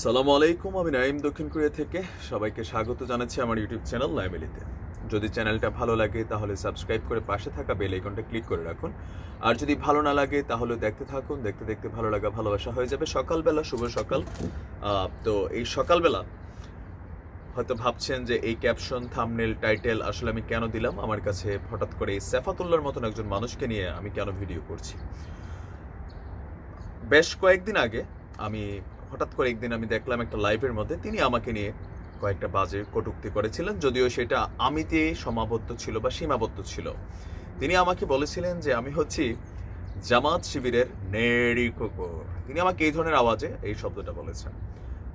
সালামু আলাইকুম, আমি নাইম দক্ষিণ কোরিয়া থেকে। সবাইকে স্বাগত জানাচ্ছি আমার ইউটিউব চ্যানেল নাইমেলিতে যদি চ্যানেলটা ভালো লাগে, তাহলে সাবস্ক্রাইব করে পাশে থাকা বেল আইকনটা ক্লিক করে রাখুন। আর যদি ভালো না লাগে, তাহলে দেখতে থাকুন। দেখতে দেখতে ভালো লাগা, ভালোবাসা হয়ে যাবে। সকালবেলা, শুভ সকাল। তো এই সকালবেলা হয়তো ভাবছেন যে এই ক্যাপশন, থামনেল, টাইটেল আসলে আমি কেন দিলাম? আমার কাছে হঠাৎ করে এই সেফাতুল্লাহর মতন একজন মানুষকে নিয়ে আমি কেন ভিডিও করছি? বেশ কয়েকদিন আগে আমি হঠাৎ করে একদিন আমি দেখলাম একটা লাইভের মধ্যে তিনি আমাকে নিয়ে কয়েকটা বাজে কটুক্তি করেছিলেন, যদিও সেটা আমিতে সমাবদ্ধ ছিল বা সীমাবদ্ধ ছিল। তিনি আমাকে বলেছিলেন যে, আমি হচ্ছি জামাত শিবিরের নেড়ি কুকুর। তিনি আমাকে এই ধরনের আওয়াজে এই শব্দটা বলেছেন।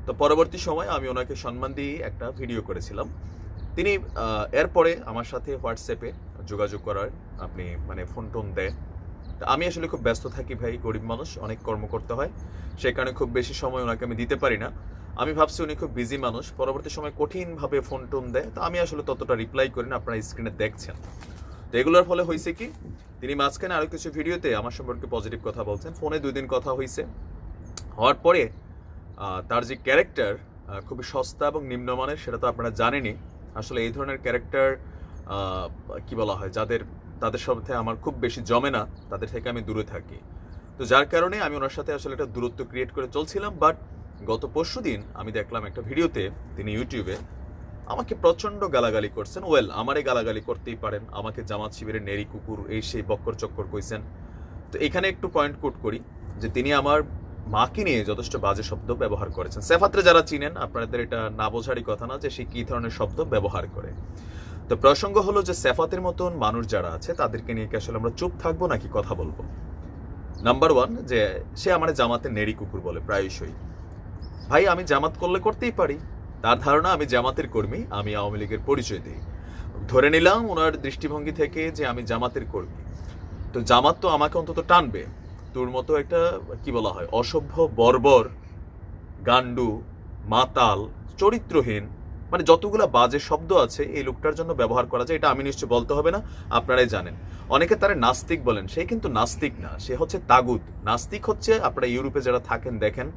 তো পরবর্তী সময় আমি ওনাকে সম্মান দিয়ে একটা ভিডিও করেছিলাম। তিনি এরপরে আমার সাথে হোয়াটসঅ্যাপে যোগাযোগ করার আপনি মানে ফোন টোন দেয় আমি আসলে খুব ব্যস্ত থাকি ভাই, গরিব মানুষ, অনেক কর্ম করতে হয়। সেই কারণে খুব বেশি সময় ওনাকে আমি দিতে পারি না। আমি ভাবছি উনি খুব বিজি মানুষ। পরবর্তী সময় কঠিনভাবে ফোন টোন দেয়। তো আমি আসলে ততটা রিপ্লাই করি না, আপনারা স্ক্রিনে দেখছেন। তো এগুলোর ফলে হয়েছে কি? তিনি মাঝখানে আরও কিছু ভিডিওতে আমার সম্পর্কে পজিটিভ কথা বলছেন। ফোনে দুই দিন কথা হয়েছে হওয়ার পরে তার যে ক্যারেক্টার খুবই সস্তা এবং নিম্নমানের, সেটা তো আপনারা জানেনই। আসলে এই ধরনের ক্যারেক্টার কি বলা হয়, যাদের, তাদের সাথে আমার খুব বেশি জমে না। তাদের থেকে আমি দূরে থাকি। তো যার কারণে আমি ওনার সাথে আসলে একটা দূরত্ব ক্রিয়েট করে চলছিলাম বাট গত পরশু দিন আমি দেখলাম একটা ভিডিওতে তিনি ইউটিউবে আমাকে প্রচণ্ড গালাগালি করছেন। ওয়েল আমারে গালাগালি করতেই পারেন, আমাকে জামাত শিবিরের নেরি কুকুর এই সেই বক্কর চক্কর কইছেন। তো এখানে একটু পয়েন্ট কোট করি যে তিনি আমার মাকে নিয়ে যথেষ্ট বাজে শব্দ ব্যবহার করেছেন। সেফাত্রে যারা চিনেন, আপনাদের এটা না বোঝারই কথা না যে সে কী ধরনের শব্দ ব্যবহার করে। তো প্রসঙ্গ হলো যে সেফাতের মতন মানুষ যারা আছে, তাদেরকে নিয়ে কি আসলে আমরা চুপ থাকব নাকি কথা বলব? নাম্বার ওয়ান যে সে আমার জামাতে নেড়ি কুকুর বলে, প্রায়শই। ভাই, আমি জামাত করলে করতেই পারি। তার ধারণা, আমি জামাতের কর্মী, আমি আওয়ামী লীগের পরিচয় দিই। ধরে নিলাম ওনার দৃষ্টিভঙ্গি থেকে যে আমি জামাতের কর্মী। তো জামাত তো আমাকে অন্তত টানবে। তোর মতো একটা, কি বলা হয়, অসভ্য, বর্বর গান্ডু মাতাল, চরিত্রহীন মানে যতগুলা বাজে শব্দ আছে এই লোকটার জন্য ব্যবহার করা যায়, এটা আমি নিশ্চয় বলতে হবে না, আপনারাই জানেন। অনেকে তারা নাস্তিক বলেন, সে কিন্তু নাস্তিক না, সে হচ্ছে তাগুদ নাস্তিক হচ্ছে আপনারা ইউরোপে যারা থাকেন, দেখেন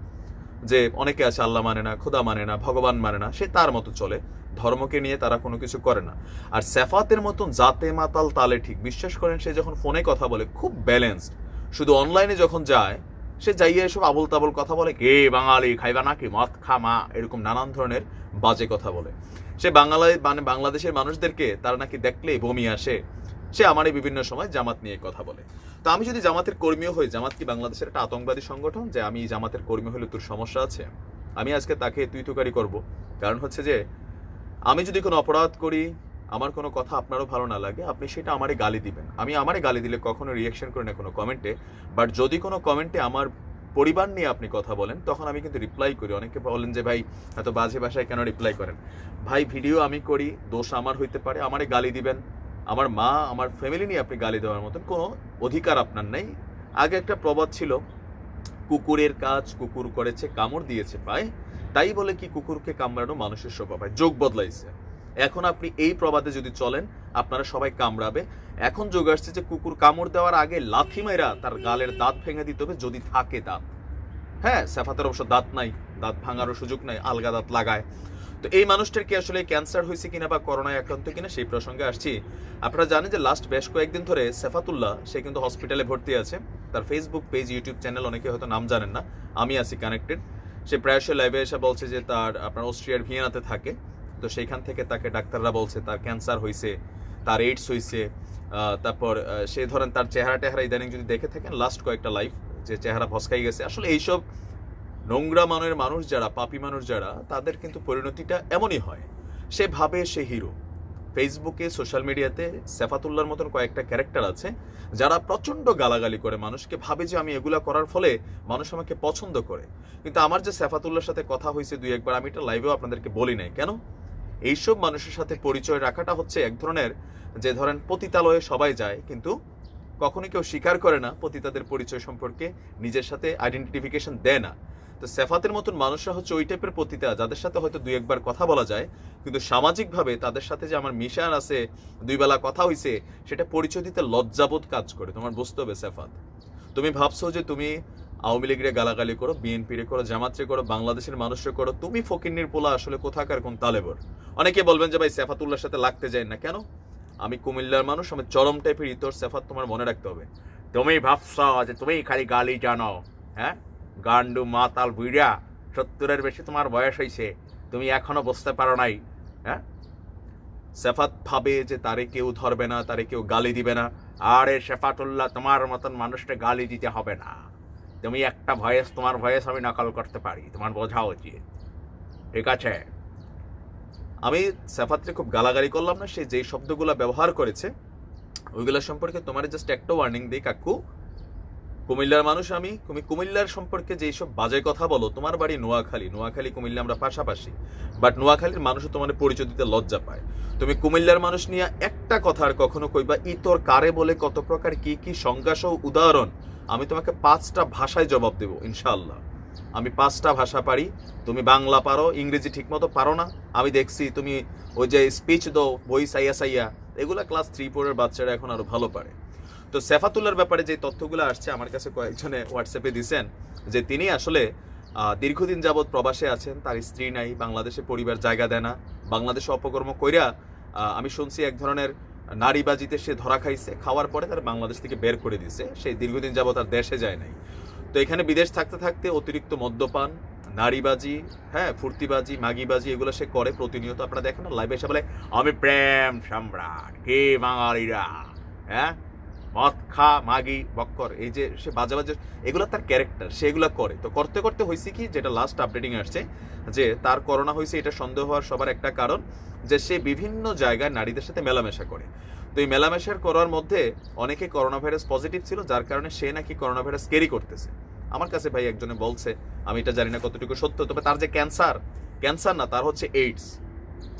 যে অনেকে আছে, আল্লাহ মানে না, খোদা মানে না, ভগবান মানে না, সে তার মতো চলে, ধর্মকে নিয়ে তারা কোনো কিছু করে না। আর সেফাতের মতন জাতে মাতাল তালে ঠিক, বিশ্বাস করেন সে যখন ফোনে কথা বলে, খুব ব্যালেন্সড শুধু অনলাইনে যখন যায় সে যাইয়া এসব আবল তাবল কথা বলে, কে বাঙালি, খাইবা নাকি? মদ খামা এরকম নানান ধরনের বাজে কথা বলে। সে বাঙালি মানে বাংলাদেশের মানুষদেরকে তারা নাকি দেখলেই বমি আসে। সে আমারই বিভিন্ন সময় জামাত নিয়ে কথা বলে। তো আমি যদি জামাতের কর্মীও হই, জামাত কি বাংলাদেশের একটা আতঙ্কবাদী সংগঠন যে আমি জামাতের কর্মী হলে তোর সমস্যা আছে? আমি আজকে তাকে তুই তুকারি করব। কারণ হচ্ছে যে, আমি যদি কোনো অপরাধ করি আমার কোনো কথা আপনারও ভালো না লাগে, আপনি সেটা আমারে গালি দিবেন। আমি আমারে গালি দিলে কখনো রিয়াকশন করি না কোনো কমেন্টে বাট যদি কোনো কমেন্টে আমার পরিবার নিয়ে আপনি কথা বলেন, তখন আমি কিন্তু রিপ্লাই করি। অনেকে বলেন যে, ভাই, এত বাজে ভাষায় কেন রিপ্লাই করেন? ভাই ভিডিও আমি করি, দোষ আমার হইতে পারে, আমারে গালি দিবেন। আমার মা, আমার ফ্যামিলি নিয়ে আপনি গালি দেওয়ার মতন কোনো অধিকার আপনার নেই। আগে একটা প্রবাদ ছিল, কুকুরের কাজ কুকুর করেছে, কামড় দিয়েছে পায়, তাই বলে কি কুকুরকে কামড়ানো মানুষের স্বভাব হয় যোগ বদলাইছে। এখন আপনি এই প্রবাদে যদি চলেন, আপনারা সবাই কামড়াবে। এখন যোগ আসছে যে কুকুর কামড় দেওয়ার আগে লাথি মাইরা তার গালের দাঁত ভেঙে দিতে হবে যদি থাকে দাঁত। হ্যাঁ সেফাতের অবশ্য দাঁত নাই, দাঁত ভাঙারও সুযোগ নাই, আলগা দাঁত লাগায়। তো এই মানুষটার কি আসলে ক্যান্সার হয়েছে কিনা বা করোনায় আক্রান্ত কিনা সেই প্রসঙ্গে আসছি। আপনারা জানেন যে লাস্ট বেশ কয়েকদিন ধরে সেফাতুল্লাহ সে কিন্তু হসপিটালে ভর্তি আছে। তার ফেসবুক পেজ ইউটিউব চ্যানেল অনেকে হয়তো নাম জানেন না। আমি আছি কানেক্টেড সে প্রায়শই লাইভে এসে বলছে যে তার আপনার অস্ট্রিয়ার ভিয়েনাতে থাকে। তো সেইখান থেকে তাকে ডাক্তাররা বলছে, তার ক্যান্সার হয়েছে তার এইডস হয়েছে তারপর সে ধরেন তার চেহারা টেহারা ইদানিং যদি দেখে থাকেন লাস্ট কয়েকটা লাইফ যে চেহারা ভসকাই গেছে। আসলে এইসব নোংরা মানের মানুষ যারা, পাপি মানুষ যারা, তাদের কিন্তু পরিণতিটা এমনই হয়। সে ভাবে সে হিরো ফেসবুকে সোশ্যাল মিডিয়াতে সেফাতুল্লার মতন কয়েকটা ক্যারেক্টার আছে, যারা প্রচণ্ড গালাগালি করে। মানুষকে ভাবে যে আমি এগুলা করার ফলে মানুষ আমাকে পছন্দ করে। কিন্তু আমার যে সেফাতুল্লার সাথে কথা হয়েছে দুই একবার, আমি এটা লাইভেও আপনাদেরকে বলি নাই। কেন? এইসব মানুষের সাথে পরিচয় রাখাটা হচ্ছে এক ধরনের যে ধরেন পতিতালয়ে সবাই যায়, কিন্তু কখনোই কেউ স্বীকার করে না পতিতাদের পরিচয় সম্পর্কে, নিজের সাথে আইডেন্টিফিকেশন দেয় না। তো সেফাতের মতন মানুষরা হচ্ছে ওই টাইপের পতিতা, যাদের সাথে হয়তো দুই একবার কথা বলা যায়, কিন্তু সামাজিকভাবে তাদের সাথে যে আমার মিশান আছে, দুই বেলা কথা হইছে, সেটা পরিচয় দিতে লজ্জাবোধ কাজ করে। তোমার বুঝতে হবে সেফাত। তুমি ভাবছ যে তুমি আওয়ামী লীগরে গালাগালি করো বিএনপিরে করো জামাতরে করো, বাংলাদেশের মানুষরে করো, তুমি ফকিন্নির পোলা আসলে কোথাকার কোন তালেবর? অনেকে বলবেন যে ভাই সেফাতুল্লাহর সাথে লাগতে যায় না। কেন? আমি কুমিল্লার মানুষ, আমি চরম টাইপের ইতর সেফাত তোমার মনে রাখতে হবে। তুমি ভাবছ যে তুমি খালি গালি জানো হ্যাঁ? গান্ডু, মাতাল, বুইড়া, সত্তরের বেশি তোমার বয়স হয়েছে তুমি এখনও বসতে পারো নাই হ্যাঁ? সেফাত ভাবে যে তারে কেউ ধরবে না, তারে কেউ গালি দিবে না, আরে শেফাতুল্লাহ তোমার মতন মানুষকে গালি দিতে হবে না। তুমি একটা ভয়েস তোমার ভয়েস আমি নকল করতে পারি, তোমার বোঝা উচিত। ঠিক আছে? আমি সেফাতরে খুব গালাগালি করলাম না, সে যেই শব্দগুলো ব্যবহার করেছে, ওইগুলো সম্পর্কে তোমার জাস্ট একটা ওয়ার্নিং দিই, কাকু। কুমিল্লার মানুষ আমি, তুমি কুমিল্লার সম্পর্কে যেই সব বাজে কথা বলো, তোমার বাড়ি নোয়াখালী নোয়াখালী, কুমিল্লা আমরা পাশাপাশি। বাট নোয়াখালীর মানুষও তোমার পরিচয় দিতে লজ্জা পায়। তুমি কুমিল্লার মানুষ নিয়ে একটা কথা আর কখনো কইবা, ই তোর কারে বলে কত প্রকার কি কি সংজ্ঞা সহ উদাহরণ? আমি তোমাকে পাঁচটা ভাষায় জবাব দেবো, ইনশাআল্লাহ। আমি পাঁচটা ভাষা পারি, তুমি বাংলা পারো, ইংরেজি ঠিকমতো পারো না। আমি দেখছি তুমি ওই যে স্পিচ দো বই সাইয়া সাইয়া, এগুলা ক্লাস থ্রি ফোরের বাচ্চারা এখন আরও ভালো পারে। তো সেফাতুল্লার ব্যাপারে যে তথ্যগুলো আসছে, আমার কাছে কয়েকজনে হোয়াটসঅ্যাপে দিছেন যে তিনি আসলে দীর্ঘদিন যাবৎ প্রবাসে আছেন, তার স্ত্রী নাই, বাংলাদেশে পরিবার জায়গা দেয় না, বাংলাদেশে অপকর্ম কইরা আমি শুনছি এক ধরনের নারীবাজিতে সে ধরা খাইছে, খাওয়ার পরে তার বাংলাদেশ থেকে বের করে দিছে। সেই দীর্ঘদিন যাবত আর দেশে যায় নাই। তো এখানে বিদেশ থাকতে থাকতে অতিরিক্ত মদ্যপান, নারীবাজি হ্যাঁ ফুর্তিবাজি, মাগিবাজি, এগুলো সে করে প্রতিনিয়ত। আপনারা দেখেন না, লাইভে এসে বলে, আমি প্রেম সম্রাট, কে বাঙালিরা? হ্যাঁ? মদ, খা, মাগি, বক্কর, এই যে সে বাজে বাজে এগুলো তার ক্যারেক্টার সে এগুলো করে। তো করতে করতে হয়েছে কি, যেটা লাস্ট আপডেটিং আসছে, যে তার করোনা হয়েছে, এটা সন্দেহ হওয়ার সবার একটা কারণ, যে সে বিভিন্ন জায়গায় নারীদের সাথে মেলামেশা করে। তো এই মেলামেশার করার মধ্যে অনেকে করোনা ভাইরাস পজিটিভ ছিল, যার কারণে সে নাকি করোনা ভাইরাস ক্যারি করতেছে। আমার কাছে ভাই একজনে বলছে, আমি এটা জানি না কতটুকু সত্য তবে তার যে ক্যান্সার ক্যান্সার না, তার হচ্ছে এইডস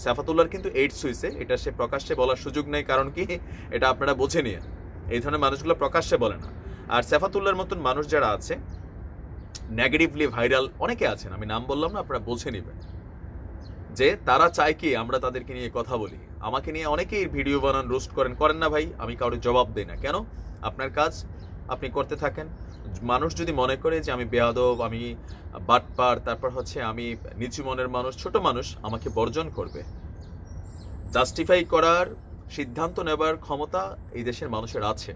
সাফাতুল্লাহর কিন্তু এইডস হয়েছে এটা সে প্রকাশ্যে বলার সুযোগ নেই, কারণ কি, এটা আপনারা বোঝে নিয়ে এই ধরনের মানুষগুলো প্রকাশ্যে বলে না। আর সেফাতুল্লার মতন মানুষ যারা আছে নেগেটিভলি ভাইরাল অনেকে আছেন, আমি নাম বললাম না, আপনারা বুঝে নেবেন। যে তারা চায় কি, আমরা তাদেরকে নিয়ে কথা বলি। আমাকে নিয়ে অনেকেই ভিডিও বানান, রোস্ট করেন করেন না ভাই, আমি কারোর জবাব দিই না। কেন? আপনার কাজ, আপনি করতে থাকেন। মানুষ যদি মনে করে যে আমি বেয়াদব, আমি বাটপার, তারপর হচ্ছে আমি নিচু মনের মানুষ, ছোট মানুষ, আমাকে বর্জন করবে। জাস্টিফাই করার সিদ্ধান্ত নেবার ক্ষমতা এই দেশের মানুষের আছে।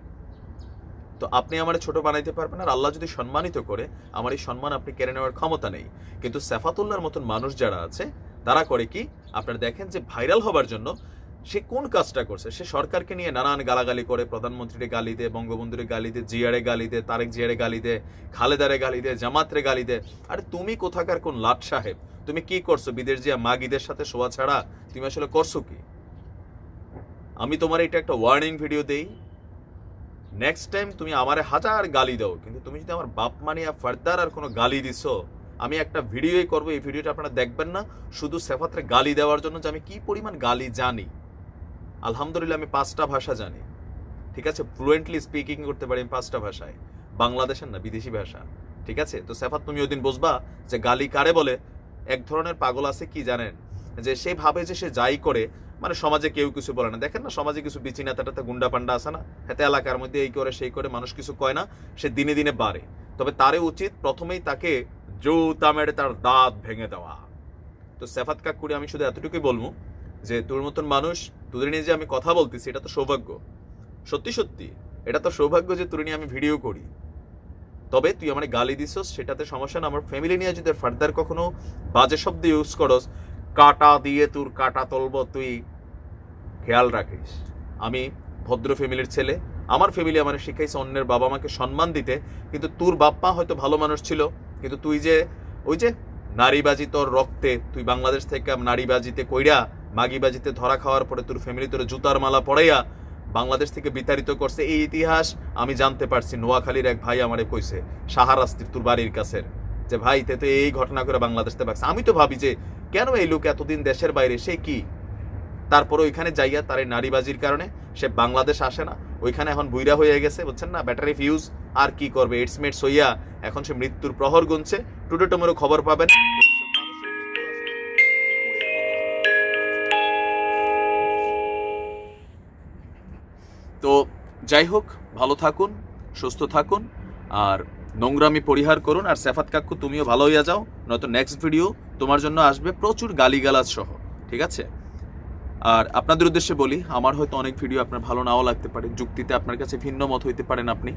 তো আপনি আমার ছোট বানাইতে পারবেন আর আল্লাহ যদি সম্মানিত করে, আমার এই সম্মান আপনি কেড়ে নেওয়ার ক্ষমতা নেই। কিন্তু সেফাতুল্লাহর মতন মানুষ যারা আছে, তারা করে কি? আপনারা দেখেন যে ভাইরাল হবার জন্য সে কোন কাজটা করছে? সে সরকারকে নিয়ে নানান গালাগালি করে, প্রধানমন্ত্রীরে গালি দেয় বঙ্গবন্ধুরে গালি দেয় জিয়ারে গালি দেয় তারেক জিয়ারে গালি দেয় খালেদারে গালি দেয় জামাতরে গালি দেয় আরে তুমি কোথাকার কোন লাট সাহেব? তুমি কি করছ? বিদেশ জিয়া মাগিদের সাথে শোয়া ছাড়া তুমি আসলে করছ কি? আমি তোমার এটা একটা ওয়ার্নিং ভিডিও দেই। নেক্সট টাইম তুমি আমারে হাজার গালি দাও, কিন্তু তুমি যদি আমার বাপ মানিয়া ফার্দার আর কোনো গালি দিছো, আমি একটা ভিডিওই করব, এই ভিডিওটা আপনারা দেখবেন না, শুধু সেফাত্রে গালি দেওয়ার জন্য যে আমি কি পরিমাণ গালি জানি। আলহামদুলিল্লাহ, আমি পাঁচটা ভাষা জানি। ঠিক আছে? ফ্লুয়েন্টলি স্পিকিং করতে পারি পাঁচটা ভাষায়। বাংলাদেশের না, বিদেশি ভাষা। ঠিক আছে? তো সেফাত, তুমি ওই দিন বুঝবা যে গালি কারে বলে? এক ধরনের পাগল আছে কি জানেন? যে সে ভাবে যে সে যাই করে মানে সমাজে কেউ কিছু বলে না। দেখেন না, সমাজে কিছু বিচি নেতাটাতে গুন্ডা পান্ডা আছে না? হাতে এলাকার মধ্যে এই করে, সেই করে মানুষ কিছু কয় না, সে দিনে দিনে বাড়ে। তবে তারে উচিত প্রথমেই তাকে জৌতা মেরে তার দাঁত ভেঙে দেওয়া। তো সেফাত কাকুরি আমি শুধু এতটুকুই বলব যে, তোর মতন মানুষ, তোদের নিয়ে যে আমি কথা বলতেছি, এটা তো সৌভাগ্য। সত্যি সত্যি, এটা তো সৌভাগ্য যে তোর নিয়ে আমি ভিডিও করি। তবে তুই আমার গালি দিছস, সেটাতে সমস্যা না। আমার ফ্যামিলি নিয়ে যদি ফার্দার কখনো বাজে শব্দ ইউজ করস কাটা দিয়ে তোর কাটা তলব, তুই খেয়াল রাখিস আমি ভদ্র ফ্যামিলির ছেলে, আমার ফ্যামিলি আমার শিখাইছে অন্যের বাবা মাকে সম্মান দিতে, কিন্তু তোর বাপ্পা হয়তো ভালো মানুষ ছিল, কিন্তু তুই যে, ওই যে নারীবাজি তোর রক্তে, তুই বাংলাদেশ থেকে নারীবাজিতে কইরা মাগিবাজিতে ধরা খাওয়ার পরে তোর ফ্যামিলি তোর জুতার মালা পড়াইয়া বাংলাদেশ থেকে বিতাড়িত করছে, এই ইতিহাস আমি জানতে পারছি, নোয়াখালীর এক ভাই আমারে কইছে, সাহারাস্তির তোর বাড়ির কাছের, যে ভাই, তে তো এই ঘটনা করে বাংলাদেশ থেকে ভাগছে। আমি তো ভাবি যে কেন এই লোক এতদিন দেশের বাইরে? সে কি? তারপরে ওইখানে যাইয়া তার এই নারীবাজির কারণে সে বাংলাদেশ আসে না। ওইখানে এখন বুইরা হয়ে গেছে, বুঝছেন না? ব্যাটারি ফিউজ আর কি করবে? এইডস মেটস হইয়া এখন সে মৃত্যুর প্রহর গুনছে। টুটে টুমেরও খবর পাবেন। তো যাই হোক, ভালো থাকুন, সুস্থ থাকুন, আর নোংরামি পরিহার করুন আর সেফাত কাকু, তুমিও ভালো হইয়া যাও, নয়তো নেক্সট ভিডিও তোমার জন্য আসবে প্রচুর গালিগালাজ সহ, ঠিক আছে? আর আপনাদের উদ্দেশ্যে বলি, আমার হয়তো অনেক ভিডিও আপনার ভালো নাও লাগতে পারে, যুক্তিতে আপনার কাছে ভিন্ন মত হইতে পারেন আপনি।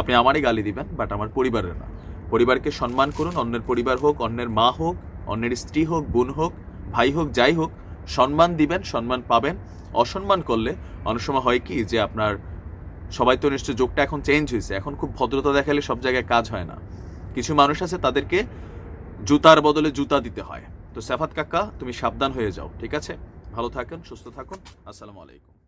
আপনি আমারই গালি দিবেন বাট আমার পরিবারের না। পরিবারকে সম্মান করুন, অন্যের পরিবার হোক, অন্যের মা হোক, অন্যের স্ত্রী হোক, বোন হোক, ভাই হোক, যাই হোক, সম্মান দিবেন, সম্মান পাবেন। অসম্মান করলে অনেক সময় হয় কি যে আপনার সবাই তো নিশ্চয় যোগটা এখন চেঞ্জ হয়েছে। এখন খুব ভদ্রতা দেখালে সব জায়গায় কাজ হয় না। কিছু মানুষ আছে তাদেরকে জুতার বদলে জুতা দিতে হয়। তো সাফাত কাকা, তুমি সাবধান হয়ে যাও, ঠিক আছে? ভালো থাকেন, সুস্থ থাকুন। আসসালামু আলাইকুম।